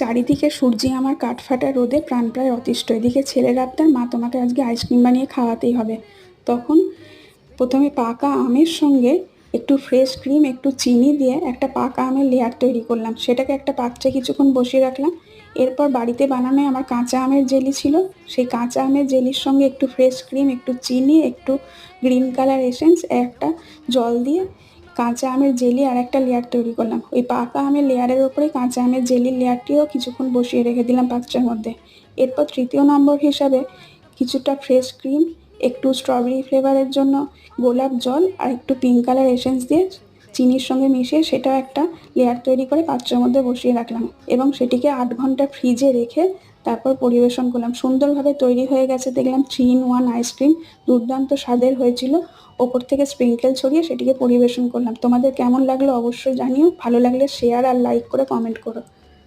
চারিদিকে সূর্যি আমার কাঠফাটা রোদে প্রাণ প্রায় অতিষ্ঠ। এদিকে ছেলের আবদার, মা তোমাকে আজকে আইসক্রিম বানিয়ে খাওয়াতেই হবে। তখন প্রথমে পাকা আমের সঙ্গে একটু ফ্রেশ ক্রিম একটু চিনি দিয়ে একটা পাকা আমের লেয়ার তৈরি করলাম। সেটাকে একটা পাত্রে কিছুক্ষণ বসিয়ে রাখলাম। এরপর বাড়িতে বানানো আমার কাঁচা আমের জেলি ছিল। সেই কাঁচা আমের জেলির সঙ্গে একটু ফ্রেশ ক্রিম একটু চিনি, একটু গ্রিন কালার এসেন্স একটা জল দিয়ে কাঁচা আমের জেলি আর একটা লেয়ার তৈরি করলাম। ওই পাকা আমের লেয়ারের ওপরে কাঁচা আমের জেলির লেয়ারটিও কিছুক্ষণ বসিয়ে রেখে দিলাম পাত্রের মধ্যে। এরপর তৃতীয় নম্বর হিসাবে কিছুটা ফ্রেশ ক্রিম একটু স্ট্রবেরি ফ্লেভারের জন্য গোলাপ জল আর একটু পিঙ্ক কালার এসেন্স দিয়ে চিনির সঙ্গে মিশিয়ে সেটাও একটা লেয়ার তৈরি করে পাত্রের মধ্যে বসিয়ে রাখলাম এবং সেটিকে আট ঘণ্টা ফ্রিজে রেখে তারপর পরিবেশন করলাম। সুন্দরভাবে তৈরি হয়ে গেছে, দেখলাম থ্রি ইন ওয়ান আইসক্রিম দুর্দান্ত স্বাদের হয়েছিল। ওপর থেকে স্প্রিঙ্কেল ছড়িয়ে সেটিকে পরিবেশন করলাম। তোমাদের কেমন লাগল অবশ্যই জানিও, ভালো লাগলে শেয়ার আর লাইক করে কমেন্ট করো।